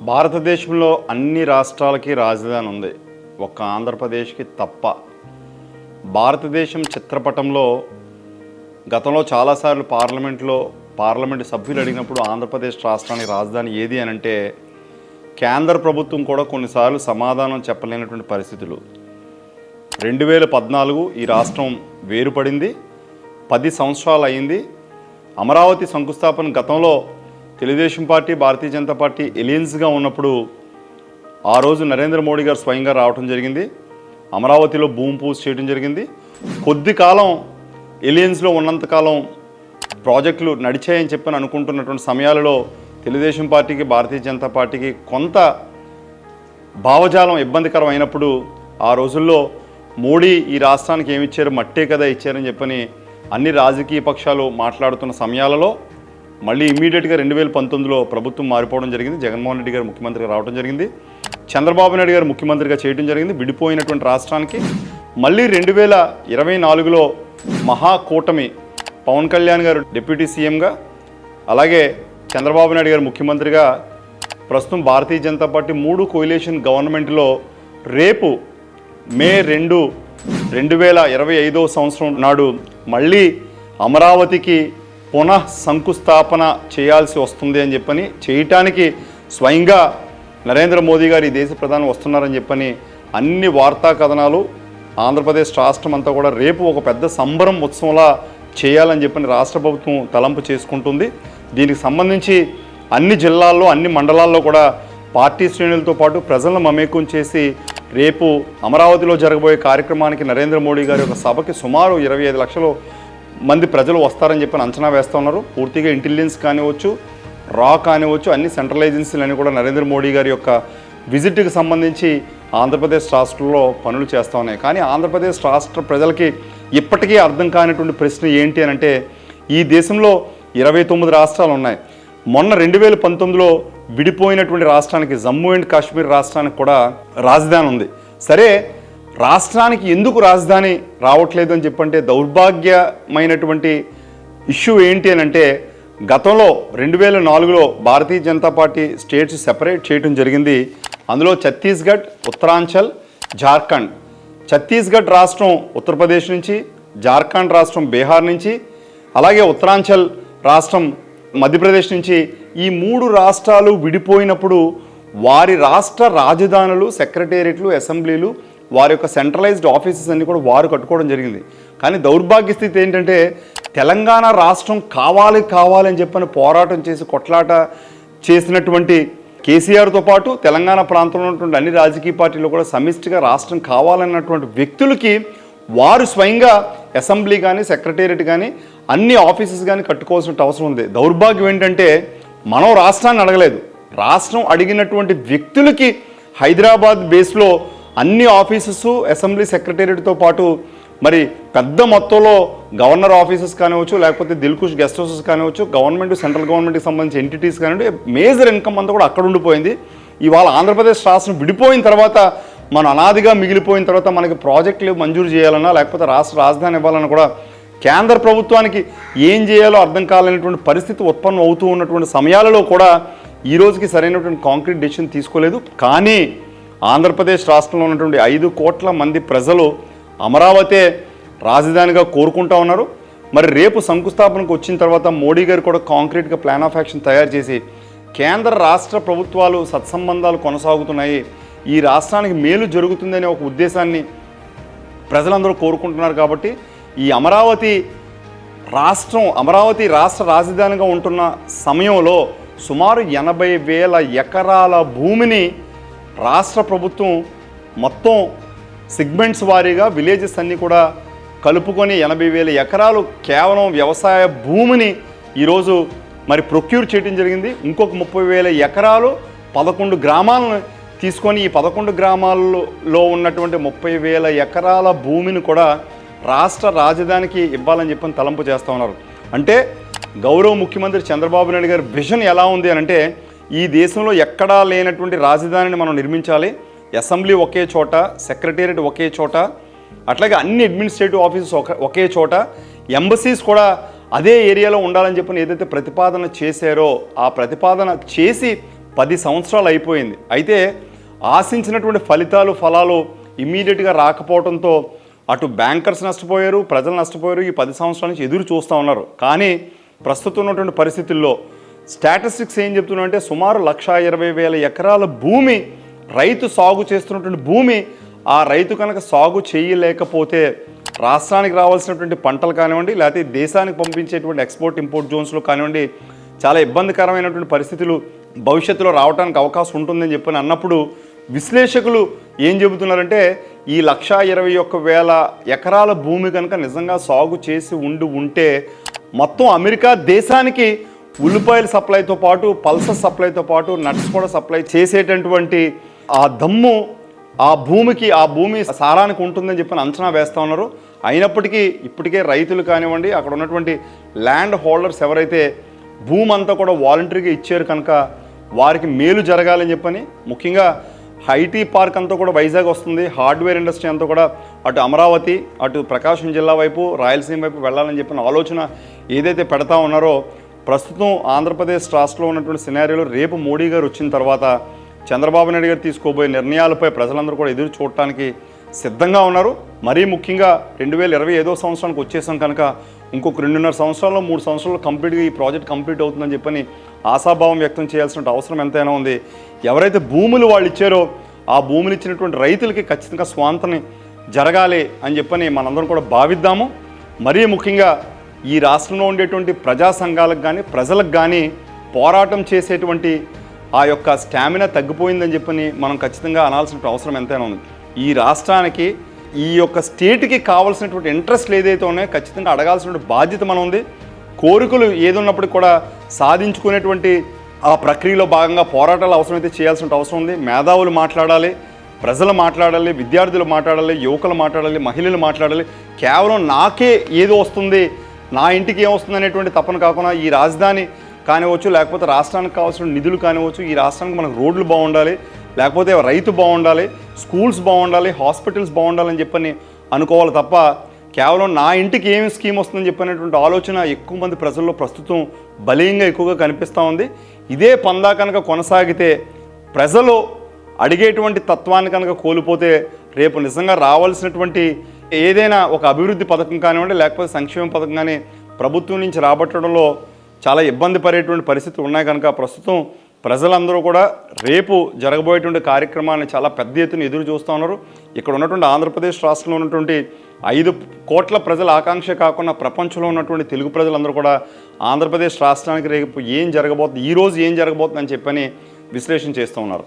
భారతదేశంలో అన్ని రాష్ట్రాలకి రాజధాని ఉంది. ఒక్క ఆంధ్రప్రదేశ్కి తప్ప. భారతదేశం చిత్రపటంలో గతంలో చాలాసార్లు పార్లమెంట్లో పార్లమెంటు సభ్యులు అడిగినప్పుడు ఆంధ్రప్రదేశ్ రాష్ట్రానికి రాజధాని ఏది అని అంటే కేంద్ర ప్రభుత్వం కూడా కొన్నిసార్లు సమాధానం చెప్పలేనటువంటి పరిస్థితులు. రెండు వేల పద్నాలుగు ఈ రాష్ట్రం వేరుపడింది. పది సంవత్సరాలు అయింది. అమరావతి శంకుస్థాపన గతంలో తెలుగుదేశం పార్టీ భారతీయ జనతా పార్టీ ఎలియన్స్గా ఉన్నప్పుడు ఆ రోజు నరేంద్ర మోడీ గారు స్వయంగా రావటం జరిగింది. అమరావతిలో భూమి పూజ చేయడం జరిగింది. కొద్ది కాలం ఎలియన్స్లో ఉన్నంతకాలం ప్రాజెక్టులు నడిచాయని చెప్పని అనుకుంటున్నటువంటి సమయాలలో తెలుగుదేశం పార్టీకి భారతీయ జనతా పార్టీకి కొంత భావజాలం ఇబ్బందికరం అయినప్పుడు ఆ రోజుల్లో మోడీ ఈ రాష్ట్రానికి ఏమిచ్చారు మట్టే కదా ఇచ్చారని చెప్పని అన్ని రాజకీయ పక్షాలు మాట్లాడుతున్న సమయాలలో మళ్ళీ ఇమ్మీడియట్గా రెండు వేల పంతొమ్మిదిలో ప్రభుత్వం మారిపోవడం జరిగింది. జగన్మోహన్ రెడ్డి గారు ముఖ్యమంత్రిగా రావడం జరిగింది. చంద్రబాబు నాయుడు గారు ముఖ్యమంత్రిగా చేయడం జరిగింది. విడిపోయినటువంటి రాష్ట్రానికి మళ్ళీ రెండు వేల ఇరవై నాలుగులో మహాకూటమి పవన్ కళ్యాణ్ గారు డిప్యూటీ సీఎంగా అలాగే చంద్రబాబు నాయుడు గారు ముఖ్యమంత్రిగా ప్రస్తుతం భారతీయ జనతా పార్టీ మూడు కోయిలేషన్ గవర్నమెంట్లో రేపు మే రెండు రెండు వేల ఇరవై ఐదో సంవత్సరం నాడు మళ్ళీ అమరావతికి పునః శంకుస్థాపన చేయాల్సి వస్తుంది అని చెప్పని చేయటానికి స్వయంగా నరేంద్ర మోదీ గారు ఈ దేశ ప్రధాని వస్తున్నారని చెప్పని అన్ని వార్తా కథనాలు ఆంధ్రప్రదేశ్ రాష్ట్రం అంతా కూడా రేపు ఒక పెద్ద సంబరం ఉత్సవంలా చేయాలని చెప్పని రాష్ట్ర ప్రభుత్వం తలంపు చేసుకుంటుంది. దీనికి సంబంధించి అన్ని జిల్లాల్లో అన్ని మండలాల్లో కూడా పార్టీ శ్రేణులతో పాటు ప్రజలను మమేకం చేసి రేపు అమరావతిలో జరగబోయే కార్యక్రమానికి నరేంద్ర మోడీ గారి యొక్క సభకి సుమారు ఇరవై ఐదు లక్షలు మంది ప్రజలు వస్తారని చెప్పి అంచనా వేస్తూ ఉన్నారు పూర్తిగా ఇంటెలిజెన్స్ కానివచ్చు రా కానివచ్చు అన్ని సెంట్రల్ అని కూడా నరేంద్ర మోడీ గారి యొక్క విజిట్కి సంబంధించి ఆంధ్రప్రదేశ్ రాష్ట్రంలో పనులు చేస్తూ ఉన్నాయి. కానీ ఆంధ్రప్రదేశ్ రాష్ట్ర ప్రజలకి ఇప్పటికీ అర్థం కానిటువంటి ప్రశ్న ఏంటి అని అంటే ఈ దేశంలో ఇరవై తొమ్మిది రాష్ట్రాలు ఉన్నాయి. మొన్న రెండు వేల పంతొమ్మిదిలో విడిపోయినటువంటి రాష్ట్రానికి జమ్మూ అండ్ కాశ్మీర్ రాష్ట్రానికి కూడా రాజధాని ఉంది. సరే రాష్ట్రానికి ఎందుకు రాజధాని రావట్లేదు అని చెప్పంటే దౌర్భాగ్యమైనటువంటి ఇష్యూ ఏంటి అని అంటే గతంలో రెండు వేల నాలుగులో Bharatiya Janata party states separate చేయడం జరిగింది. అందులో ఛత్తీస్గఢ్ ఉత్తరాంచల్ జార్ఖండ్. ఛత్తీస్గఢ్ రాష్ట్రం ఉత్తరప్రదేశ్ నుంచి జార్ఖండ్ రాష్ట్రం బీహార్ నుంచి అలాగే ఉత్తరాంచల్ రాష్ట్రం మధ్యప్రదేశ్ నుంచి ఈ మూడు రాష్ట్రాలు విడిపోయినప్పుడు వారి రాష్ట్ర రాజధానులు సెక్రటేరియట్లు అసెంబ్లీలు వారి యొక్క సెంట్రలైజ్డ్ ఆఫీసెస్ అన్ని కూడా వారు కట్టుకోవడం జరిగింది. కానీ దౌర్భాగ్య స్థితి ఏంటంటే తెలంగాణ రాష్ట్రం కావాలి కావాలి అని చెప్పని పోరాటం చేసి కొట్లాట చేసినటువంటి కేసీఆర్తో పాటు తెలంగాణ ప్రాంతంలో ఉన్నటువంటి అన్ని రాజకీయ పార్టీలు కూడా సమిష్టిగా రాష్ట్రం కావాలన్నటువంటి వ్యక్తులకి వారు స్వయంగా అసెంబ్లీ కానీ సెక్రటేరియట్ కానీ అన్ని ఆఫీసెస్ కానీ కట్టుకోవాల్సిన అవసరం ఉంది. దౌర్భాగ్యం ఏంటంటే మనం రాష్ట్రాన్ని అడగలేదు. రాష్ట్రం అడిగినటువంటి వ్యక్తులకి హైదరాబాద్ బేస్లో అన్ని ఆఫీసెస్ అసెంబ్లీ సెక్రటేరియట్తో పాటు మరి పెద్ద మొత్తంలో గవర్నర్ ఆఫీసెస్ కానివచ్చు లేకపోతే దిల్కుష్ గెస్ట్ హౌసెస్ కానివచ్చు గవర్నమెంట్ సెంట్రల్ గవర్నమెంట్కి సంబంధించి ఎంటిటీస్ కానివ్వండి మేజర్ ఇన్కమ్ అంతా కూడా అక్కడ ఉండిపోయింది. ఇవాళ ఆంధ్రప్రదేశ్ రాష్ట్రం విడిపోయిన తర్వాత మనం అనాదిగా మిగిలిపోయిన తర్వాత మనకి ప్రాజెక్టులు మంజూరు చేయాలన్నా లేకపోతే రాష్ట్ర రాజధాని ఇవ్వాలన్నా కూడా కేంద్ర ప్రభుత్వానికి ఏం చేయాలో అర్థం కాలేనటువంటి పరిస్థితి ఉత్పన్నం అవుతూ ఉన్నటువంటి సమయాలలో కూడా ఈ రోజుకి సరైనటువంటి కాంక్రీట్ డెసిషన్ తీసుకోలేదు. కానీ ఆంధ్రప్రదేశ్ రాష్ట్రంలో ఉన్నటువంటి ఐదు కోట్ల మంది ప్రజలు అమరావతే రాజధానిగా కోరుకుంటా ఉన్నారు. మరి రేపు శంకుస్థాపనకు వచ్చిన తర్వాత మోడీ గారు కూడా కాంక్రీట్గా ప్లాన్ ఆఫ్ యాక్షన్ తయారు చేసి కేంద్ర రాష్ట్ర ప్రభుత్వాలు సత్సంబంధాలు కొనసాగుతున్నాయి. ఈ రాష్ట్రానికి మేలు జరుగుతుందనే ఒక ఉద్దేశాన్ని ప్రజలందరూ కోరుకుంటున్నారు కాబట్టి ఈ అమరావతి రాష్ట్రం అమరావతి రాష్ట్ర రాజధానిగా ఉంటున్న సమయంలో సుమారు ఎనభై వేల ఎకరాల భూమిని రాష్ట్ర ప్రభుత్వం మొత్తం సెగ్మెంట్స్ వారీగా విలేజెస్ అన్నీ కూడా కలుపుకొని ఎనభై వేల ఎకరాలు కేవలం వ్యవసాయ భూమిని ఈరోజు మరి ప్రొక్యూర్ చేయడం జరిగింది. ఇంకొక ముప్పై వేల ఎకరాలు పదకొండు గ్రామాలను తీసుకొని ఈ పదకొండు గ్రామాల్లో ఉన్నటువంటి ముప్పై వేల ఎకరాల భూమిని కూడా రాష్ట్ర రాజధానికి ఇవ్వాలని చెప్పని తలంపు చేస్తూ ఉన్నారు. అంటే గౌరవ ముఖ్యమంత్రి చంద్రబాబు నాయుడు గారి విజన్ ఎలా ఉంది అని అంటే ఈ దేశంలో ఎక్కడా లేనటువంటి రాజధానిని మనం నిర్మించాలి. అసెంబ్లీ ఒకే చోట సెక్రటేరియట్ ఒకే చోట అట్లాగే అన్ని అడ్మినిస్ట్రేటివ్ ఆఫీసెస్ ఒక ఒకే చోట ఎంబసీస్ కూడా అదే ఏరియాలో ఉండాలని చెప్పిన ఏదైతే ప్రతిపాదన చేశారో ఆ ప్రతిపాదన చేసి పది సంవత్సరాలు అయిపోయింది. అయితే ఆశించినటువంటి ఫలితాలు ఫలాలు ఇమీడియట్గా రాకపోవడంతో అటు బ్యాంకర్స్ నష్టపోయారు ప్రజలు నష్టపోయారు ఈ పది సంవత్సరాల నుంచి ఎదురు చూస్తూ ఉన్నారు. కానీ ప్రస్తుతం ఉన్నటువంటి పరిస్థితుల్లో స్టాటిస్టిక్స్ ఏం చెప్తున్నాయంటే సుమారు లక్ష ఇరవై వేల ఎకరాల భూమి రైతు సాగు చేస్తున్నటువంటి భూమి ఆ రైతు కనుక సాగు చేయలేకపోతే రాష్ట్రానికి రావాల్సినటువంటి పంటలు కానివ్వండి లేకపోతే దేశానికి పంపించేటువంటి ఎక్స్పోర్ట్ ఇంపోర్ట్ జోన్స్లో కానివ్వండి చాలా ఇబ్బందికరమైనటువంటి పరిస్థితులు భవిష్యత్తులో రావడానికి అవకాశం ఉంటుందని చెప్పని అన్నప్పుడు విశ్లేషకులు ఏం చెబుతున్నారంటే ఈ లక్ష ఇరవై ఒక్క వేల ఎకరాల భూమి కనుక నిజంగా సాగు చేసి ఉండి ఉంటే మొత్తం అమెరికా దేశానికి ఉల్లిపాయల సప్లైతో పాటు పల్సర్ సప్లైతో పాటు నట్స్ కూడా సప్లై చేసేటటువంటి ఆ దమ్ము ఆ భూమికి ఆ భూమి సారానికి ఉంటుందని చెప్పి అంచనా వేస్తూ ఉన్నారు. అయినప్పటికీ ఇప్పటికే రైతులు కానివ్వండి అక్కడ ఉన్నటువంటి ల్యాండ్ హోల్డర్స్ ఎవరైతే భూమి అంతా కూడా వాలంటరీగా ఇచ్చారు కనుక వారికి మేలు జరగాలని చెప్పని ముఖ్యంగా ఐటీ పార్క్ అంతా కూడా వైజాగ్ వస్తుంది హార్డ్వేర్ ఇండస్ట్రీ అంతా కూడా అటు అమరావతి అటు ప్రకాశం జిల్లా వైపు రాయలసీమ వైపు వెళ్ళాలని చెప్పిన ఆలోచన ఏదైతే పెడతా ఉన్నారో ప్రస్తుతం ఆంధ్రప్రదేశ్ రాష్ట్రంలో ఉన్నటువంటి సినారియోలో రేపు మోడీ గారు వచ్చిన తర్వాత చంద్రబాబు నాయుడు గారు తీసుకోబోయే నిర్ణయాలపై ప్రజలందరూ కూడా ఎదురు చూడటానికి సిద్ధంగా ఉన్నారు. మరీ ముఖ్యంగా రెండు వేల ఇరవై ఐదో సంవత్సరానికి వచ్చేసాం కనుక ఇంకొక రెండున్నర సంవత్సరాల్లో మూడు సంవత్సరాల్లో కంప్లీట్గా ఈ ప్రాజెక్ట్ కంప్లీట్ అవుతుందని చెప్పని ఆశాభావం వ్యక్తం చేయాల్సిన అవసరం ఎంతైనా ఉంది. ఎవరైతే భూములు వాళ్ళు ఇచ్చారో ఆ భూములు ఇచ్చినటువంటి రైతులకి ఖచ్చితంగా స్వాంతని జరగాలి అని చెప్పని మనందరం కూడా భావిద్దాము. మరీ ముఖ్యంగా ఈ రాష్ట్రంలో ఉండేటువంటి ప్రజా సంఘాలకు కానీ ప్రజలకు కానీ పోరాటం చేసేటువంటి ఆ యొక్క స్టామినా తగ్గిపోయిందని చెప్పని మనం ఖచ్చితంగా అనాల్సిన అవసరం ఎంతైనా ఉంది. ఈ రాష్ట్రానికి ఈ యొక్క స్టేట్కి కావాల్సినటువంటి ఇంట్రెస్ట్లు ఏదైతే ఉన్నాయో ఖచ్చితంగా అడగాల్సినటువంటి బాధ్యత మనం ఉంది. కోరికలు ఏదున్నప్పటికీ కూడా సాధించుకునేటువంటి ఆ ప్రక్రియలో భాగంగా పోరాటాలు అవసరమైతే చేయాల్సిన అవసరం ఉంది. మేధావులు మాట్లాడాలి ప్రజలు మాట్లాడాలి విద్యార్థులు మాట్లాడాలి యువకులు మాట్లాడాలి మహిళలు మాట్లాడాలి. కేవలం నాకే ఏదో వస్తుంది నా ఇంటికి ఏమొస్తుంది అనేటువంటి తపన కాకుండా ఈ రాజధాని కానివచ్చు లేకపోతే రాష్ట్రానికి కావాల్సిన నిధులు కానివచ్చు ఈ రాష్ట్రానికి మనకు రోడ్లు బాగుండాలి లేకపోతే రైతు బాగుండాలి స్కూల్స్ బాగుండాలి హాస్పిటల్స్ బాగుండాలని చెప్పని అనుకోవాలి తప్ప కేవలం నా ఇంటికి ఏమి స్కీమ్ వస్తుందని చెప్పినటువంటి ఆలోచన ఎక్కువ మంది ప్రజల్లో ప్రస్తుతం బలీయంగా ఎక్కువగా కనిపిస్తూ ఉంది. ఇదే పందా కనుక కొనసాగితే ప్రజలు అడిగేటువంటి తత్వాన్ని కనుక కోల్పోతే రేపు నిజంగా రావాల్సినటువంటి ఏదైనా ఒక అభివృద్ధి పథకం కానివ్వండి లేకపోతే సంక్షేమ పథకం కానీ ప్రభుత్వం నుంచి రాబట్టడంలో చాలా ఇబ్బంది పడేటువంటి పరిస్థితులు ఉన్నాయి కనుక ప్రస్తుతం ప్రజలందరూ కూడా రేపు జరగబోయేటువంటి కార్యక్రమాన్ని చాలా పెద్ద ఎత్తున ఎదురు చూస్తూ ఉన్నారు. ఇక్కడ ఉన్నటువంటి ఆంధ్రప్రదేశ్ రాష్ట్రంలో ఉన్నటువంటి ఐదు కోట్ల ప్రజల ఆకాంక్ష కాకుండా ప్రపంచంలో ఉన్నటువంటి తెలుగు ప్రజలందరూ కూడా ఆంధ్రప్రదేశ్ రాష్ట్రానికి రేపు ఏం జరగబోతుంది ఈరోజు ఏం జరగబోతుందని చెప్పని విశ్లేషణ చేస్తూ ఉన్నారు.